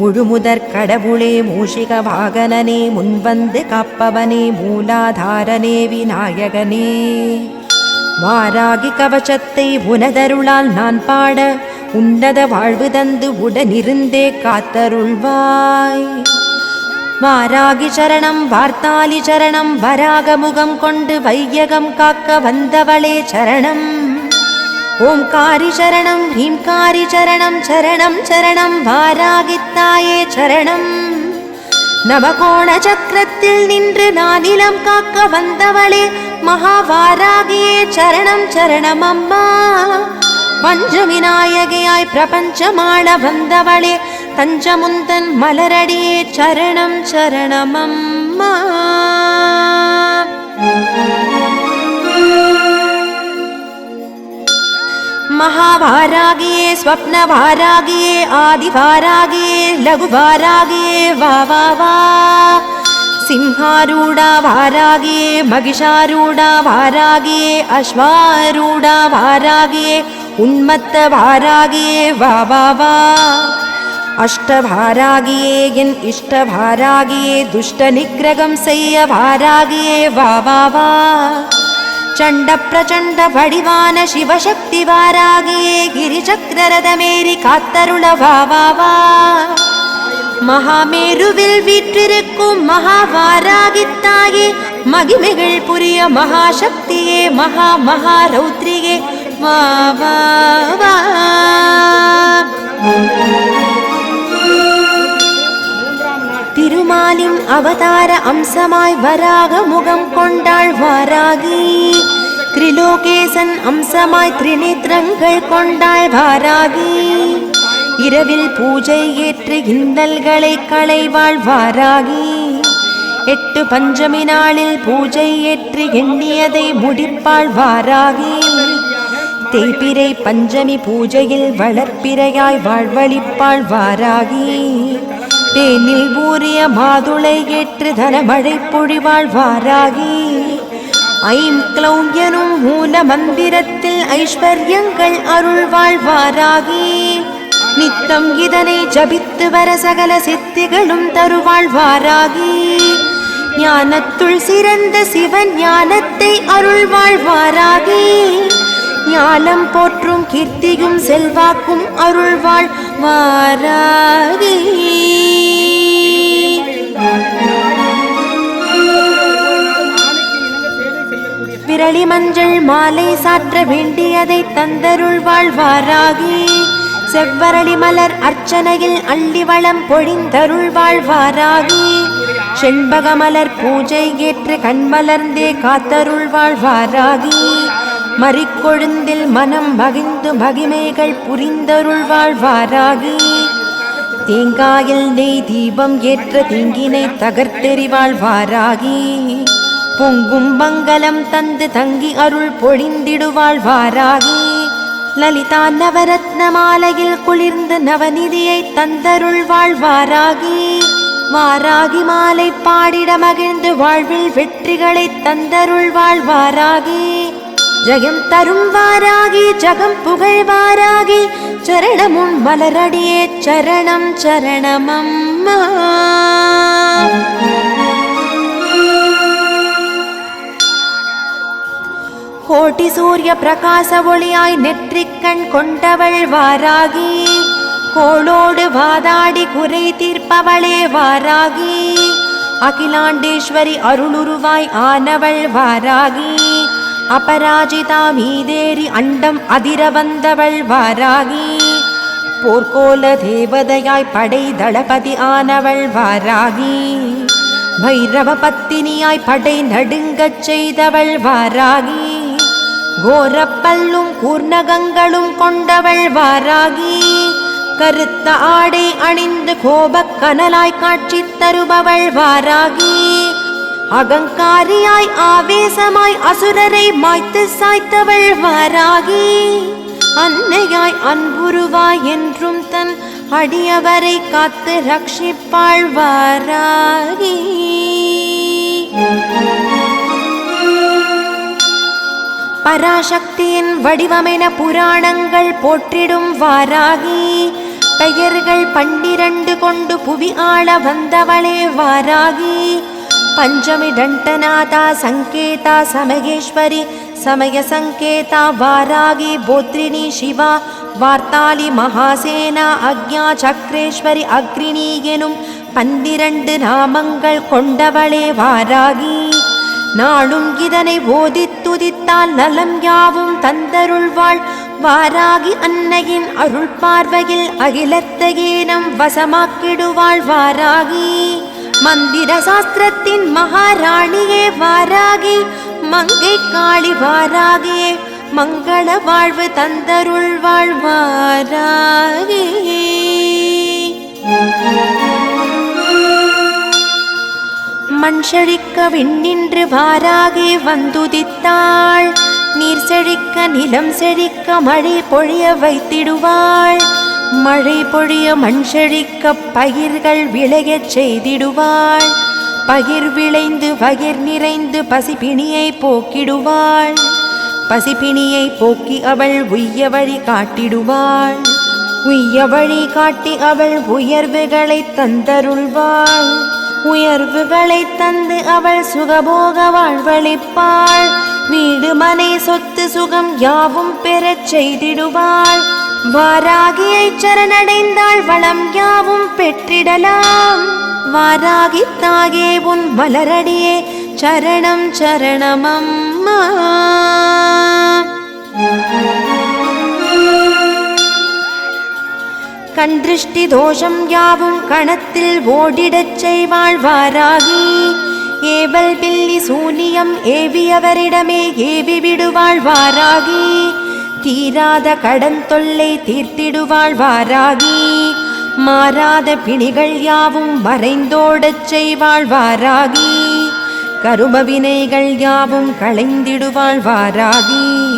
முழுமுதற் கடவுளே மூஷிக வாகனனே முன்வந்து காப்பவனே மூலாதாரனே விநாயகனே. மாராகி கவசத்தை உனதருளால் நான் பாட உன்னத வாழ்வு தந்து உடனிருந்தே காத்தருள்வாய். மாராகி சரணம் வார்த்தாலி சரணம் வராக முகம் கொண்டு வையகம் காக்க வந்தவளே சரணம். ஓம்காரி சரணம் ஹீம்காரி சரணம் சரணம் சரணம் வாராகித்தாயே சரணம். நவகோண சக்கரத்தில் நின்று நான் இளம் காக்க வந்தவளே மகாவாராகியே சரணம் சரணம் அம்மா. பஞ்ச விநாயகையாய் பிரபஞ்சமாள வந்தவளே தஞ்சமுந்தன் மலரடியே சரணம் சரணம் அம்மா. മഹാഭാരാഗിയെ സ്വപ്നഭാരാഗിയെ ആദിഭാരാഗിയെ ലഘുഭാരാഗിയെ വാ വാ വാ. സിംഹാരൂഢ ഭാരാഗിയെ മഹിഷാരൂഢ ഭാരാഗിയെ അശ്വാരൂഢ ഭാരാഗിയെ ഉന്മത്ത ഭാരാഗിയെ വാ. അഷ്ടഭാരാഗിയേ എൻ ഇഷ്ടഭാരാഗിയേ ദുഷ്ടനിഗ്രഹം സയ്യ ഭാരാഗിയേ വാ വാ വാ. ಚಂಡ ಪ್ರಚಂಡ ವಡಿವಾನ ಶಿವಶಕ್ತಿ ವಾರಾಗಿಯೇ ಗಿರಿಚಕ್ರದ ಮೇರಿ ಕಾತ್ತರುಳ வாவா மகாமேருவில் வீற்றிருக்கும் மகாவாராகித்தாயே மகிமைகள் புரிய மகாசக்தியே மகா மகா ரௌத்ரியே வா வா வா திருமாலின் அவதார அம்சமாய் வராக முகம் கொண்டாள் வாராகி. திரிலோகேசன் அம்சமாய் திரிநேத்திரங்கள் கொண்டாள் வாராகி. இரவில் பூஜை ஏற்று இன்னல்களை களைவாள் வாராகி. எட்டு பஞ்சமி நாளில் பூஜை ஏற்று எண்ணியதை முடிப்பாள் வாராகி. தேய்பிரை பஞ்சமி பூஜையில் வளர்ப்பிரையாய் வாழ்வழிப்பாள் வாராகி. தேனில் ஊறிய மாதுளை ஏற்று தனமழை பொழிவாள் வாராகி ஐம் க்ளௌம் எனும் மூல மந்திரத்தில் ஐஸ்வர்யங்கள் அருள்வாள் வாராகி நித்தம் இதனை ஜபித்து வர சகல சித்திகளும் தருவாள் வாராகி ஞானத்துள் சிறந்த சிவன் ஞானத்தை அருள்வாள் வாராகி ஞானம் போற்றும் கீர்த்தியும் செல்வாக்கும் அருள்வாள் வாராகி விரலி மஞ்சள் மாலை சாற்ற வேண்டியதை தந்தருள் வாராகி செவ்வரளி மலர் அர்ச்சனையில் அள்ளி வளம் பொழிந்தருள் வாராகி செண்பக மலர் பூஜை ஏற்று கண்மலர்ந்தே காத்தருள் வாராகி மறிக்கொழுந்தில் மனம் மகிழ்ந்து மகிமைகள் புரிந்தருள் வாராகி தேங்காயில் நெய் தீபம் ஏற்ற தீங்கினை தகர்த்தெறிவாள் வாராகி பொங்கும் மங்களம் தந்து தங்கி அருள் பொழிந்திடுவாள் வாராகி. லலிதா நவரத்ன மாலையில் குளிர்ந்து நவநிதியை தந்தருள்வாள் வாராகி. வாராகி மாலை பாடிட மகிழ்ந்து வாழ்வில் வெற்றிகளை தந்தருள்வாள் வாராகி. ஜெயம் தரும் வாராகி ஜகம் புகழ் வாராகி. சரணமுன் மலரடியே சரணம் சரணமம்மா. கோட்டி சூரிய பிரகாச ஒளியாய் நெற்றிக்கண் கொண்டவள் வாராகி. கோளோடு வாதாடி குறை தீர்ப்பவளே வாராகி. அகிலாண்டேஸ்வரி அருளுருவாய் ஆனவள் வாராகி. அபராஜிதா மீதேறி அண்டம் அதிர வந்தவள் வாராகி. போர்க்கோல தேவதையாய் படை தளபதி ஆனவள் வாராகி. பைரவ பத்தினியாய் படை நடுங்கச் செய்தவள் வாராகி. கோரப்பல்லும் கூர்ணகங்களும் கொண்டவள் வாராகி. கருத்த ஆடை அணிந்து கோபக் கனலாய் காட்சி தருபவள் வாராகி. அகங்காரியாய் ஆவேசமாய் அசுரரை மாய்த்து சாய்த்தவள் வாராகி. அன்னையாய் அன்புருவாய் என்றும் தன் அடியவரை காத்து ரட்சிப்பாள் வாராகி. பராசக்தியின் வடிவமென புராணங்கள் போற்றிடும் வாராகி. பெயர்கள் பன்னிரண்டு கொண்டு புவி ஆள வந்தவளே வாராகி. பஞ்சமி டண்டநாதா சங்கேதா சமகேஸ்வரி சமய சங்கேதா வாராகி போத்ரிணி சிவா வார்த்தாலி மகாசேனா அக்ஞா சக்ரேஸ்வரி அக்ரிணி எனும் பன்னிரண்டு நாமங்கள் கொண்டவளே வாராகி. நாளும் இதனை ஓதி துதித்தால் நலம் யாவும் தந்தருள்வாள். வாராகி அன்னையின் அருள் பார்வையில் அகிலத்தையே நம் வசமாக்கிடுவாள். வாராகி மந்திர சாஸ்திரத்தின் மகாராணியே வாராகி மங்கை காளி வாராகியே மங்கள வாழ்வு தந்தருள் வாராகி. மண் செழிக்க விண்ணின்று வாராகி வந்துதித்தாள். நீர் செழிக்க நிலம் செழிக்க மழை பொழிய வைத்திடுவாள். மழை பொழிய மண் செழிக்க பயிர்கள் விளையச் செய்திடுவாள். பகிர் விளைந்து பகிர் நிறைந்து பசிப்பிணியை போக்கிடுவாள். பசிப்பிணியை போக்கி அவள் உய்ய வழி காட்டிடுவாள். உய்ய வழி காட்டி அவள் உயர்வுகளை தந்தருள்வாள். உயர்வுகளை தந்து அவள் சுகபோக வாழ்வழிப்பாள் வீடு மனை சொத்து சுகம் யாவும் பெறச் செய்திடுவாள். வாராகியை சரணடைந்தாள் வளம் யாவும் பெற்றிடலாம். வாராகி தாகே உன் மலரடியே சரணம் சரணமம்மா. கண் திருஷ்டி தோஷம் யாவும் கணத்தில் ஓடிடச் செய்வாழ்வாராகி. ஏவல் பில்லி சூனியம் ஏவியவரிடமே ஏவி விடுவாழ்வாராகி. தீராத கடன் தொல்லை தீர்த்திடுவாழ்வாராகி. மாறாத பிணிகள் யாவும் மறைந்தோடச் செய்வாழ்வாராகி. கரும வினைகள் யாவும் களைந்திடுவாழ்வாராகி.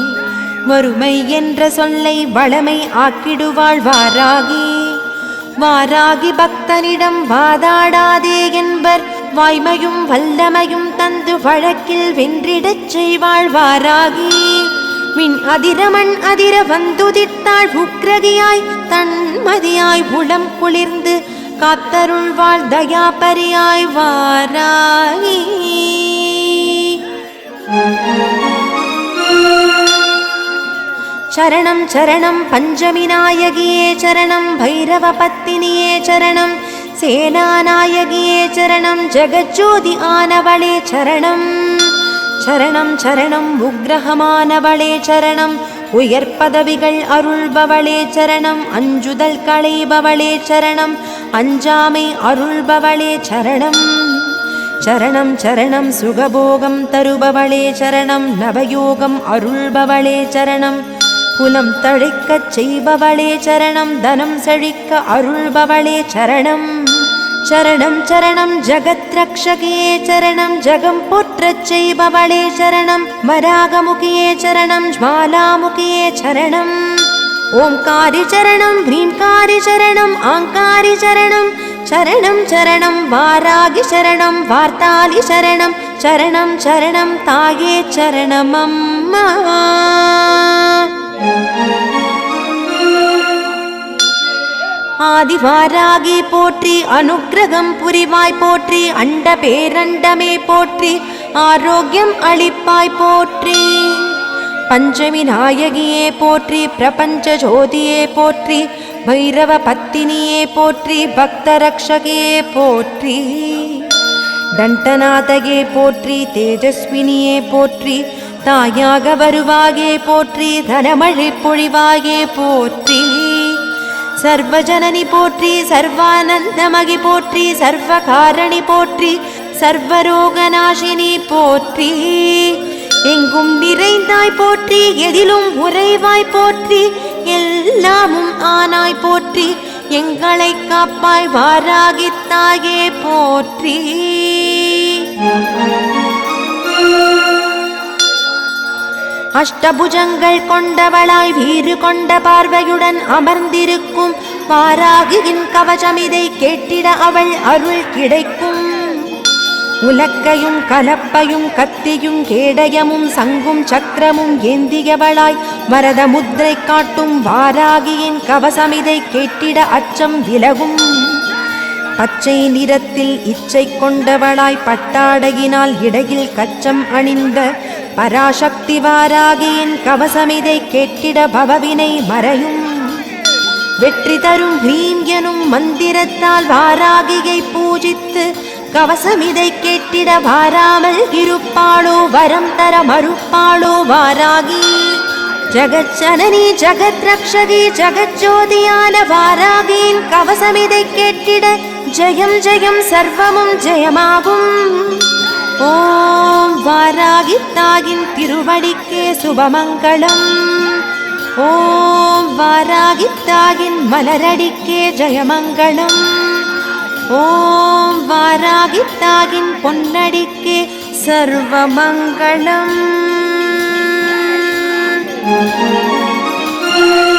வறுமை என்ற சொல்லை வளமை ஆக்கிடுவாள் வாராகி வாராகி பக்தனிடம் வாதாடாதே என்பர் வாய்மையும் வல்லமையும் தந்து வழக்கில் வென்றிடச் செய்வாள் வாராகி மின் அதிரமண் அதிர வந்துதித்தாள் உக்ரகியாய் தன்மதியாய் உளம் குளிர்ந்து காத்தருள்வாள் தயாபரியாய் வாராகி. சரணம் சரணம் பஞ்சமி நாயகியே சரணம் பைரவ பத்தினியே சரணம் சேனாநாயகியே சரணம் ஜெகஜோதி ஆனவளே சரணம். சரணம் சரணம் உக்ரகமானவளே சரணம் உயர் பதவிகள் அருள்பவளே சரணம் அஞ்சுதல் களைபவளே சரணம் அஞ்சாமை அருள்பவளே சரணம். சரணம் சரணம் சுகபோகம் தருபவளே சரணம் நவயோகம் அருள்பவளே சரணம். குலம் தழைக்கச் செய்பவளே சரணம் தனம் செழிக்க அருள்பவளே சரணம். சரணம் சரணம் ஜகத் ரக்ஷகியே சரணம் ஜகம் போற்றச் செய்பவளே சரணம். வராகமுகியே சரணம் ஜ்வாலாமுகியே சரணம். ஓம்காரி சரணம் ஹ்ரீம்காரி சரணம் ஆங்காரி சரணம். சரணம் சரணம் வாராகி சரணம் வார்த்தாலி சரணம். சரணம் சரணம் தாயே சரணம் அம்மா ஆதிவாராகி போற்றி அனுக்கிரகம் புரிவாய் போற்றி அண்ட பேரண்டமே போற்றி ஆரோக்கியம் அளிப்பாய் போற்றி. பஞ்சமி நாயகியே போற்றி பிரபஞ்ச ஜோதியே போற்றி பைரவ பத்தினியே போற்றி பக்தரக்ஷகியே போற்றி. தண்டநாதகே போற்றி தேஜஸ்வினியே போற்றி தாயாக வருவாயே போற்றி தனமழை பொழிவாயே போற்றி. சர்வஜனனி போற்றி சர்வானந்தமகி போற்றி சர்வகாரணி போற்றி சர்வரோகநாசினி போற்றி. எங்கும் நிறைந்தாய் போற்றி எதிலும் உறைவாய் போற்றி எல்லாமும் ஆனாய் போற்றி. எங்களை காப்பாய் வாராகித்தாயே போற்றி. அஷ்டபுஜங்கள் கொண்டவளாய் வீறு கொண்ட பார்வையுடன் அமர்ந்திருக்கும் வாராகியின் கவசம் இதை கேட்டிட அவள் அருள் கிடைக்கும். உலக்கையும் கலப்பையும் கத்தியும் கேடயமும் சங்கும் சக்கரமும் ஏந்தியவளாய் வரத முத்திரை காட்டும் வாராகியின் கவசம் இதை கேட்டிட அச்சம் விலகும். பச்சை நிறத்தில் இச்சை கொண்டவளாய் பட்டாடையினால் இடையில் கச்சம் அணிந்த பராசக்தி வாராகியின் கவசமிதை கேட்டிட பவவினை மறையும். வெற்றி தரும் ஹ்ரீம் எனும் மந்திரத்தால் வாராகியை பூஜித்து கவசமிதை கேட்டிட வாராமல் இருப்பாளோ வரம் தர மறுப்பாளோ வாராகி. ஜகச்சனனி ஜகத் ரக்ஷகி ஜகஜோதியான வாராகியின் கவசமிதை கேட்டிட ஜெயம் ஜெயம் சர்வமும் ஜெயமாகும். ஓம் வாராகி திருவடிக்கே சுபமங்களம் ஓம் வாராகி மலரடிக்கே ஜெயமங்களம் ஓம் Varahi பொன்னடிக்கே சர்வமங்களம் Thank you.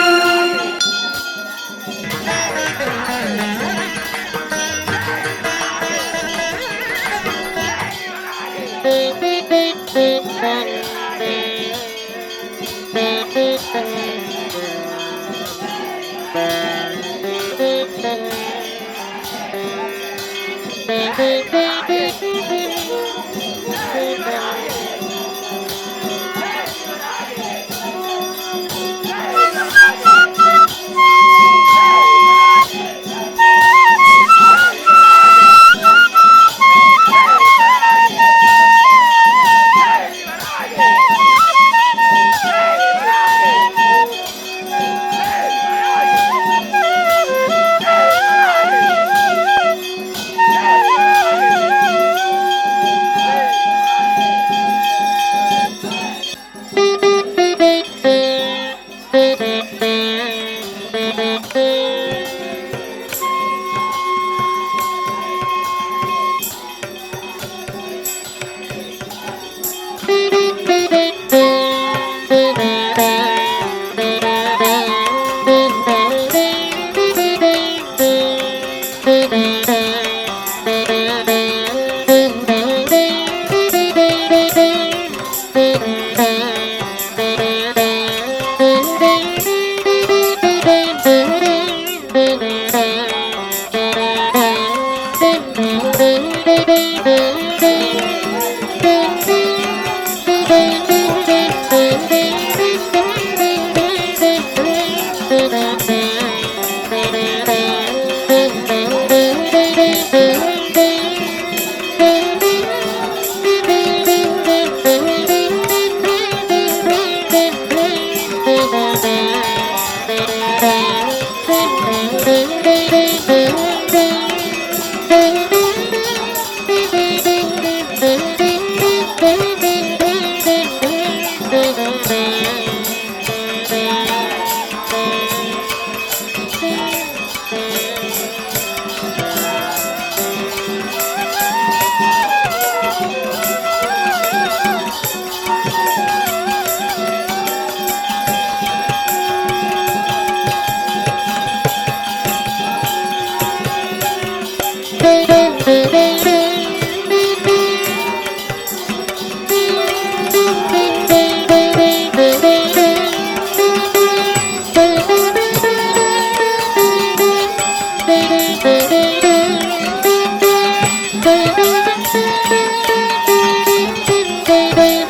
Thank you. Thank you.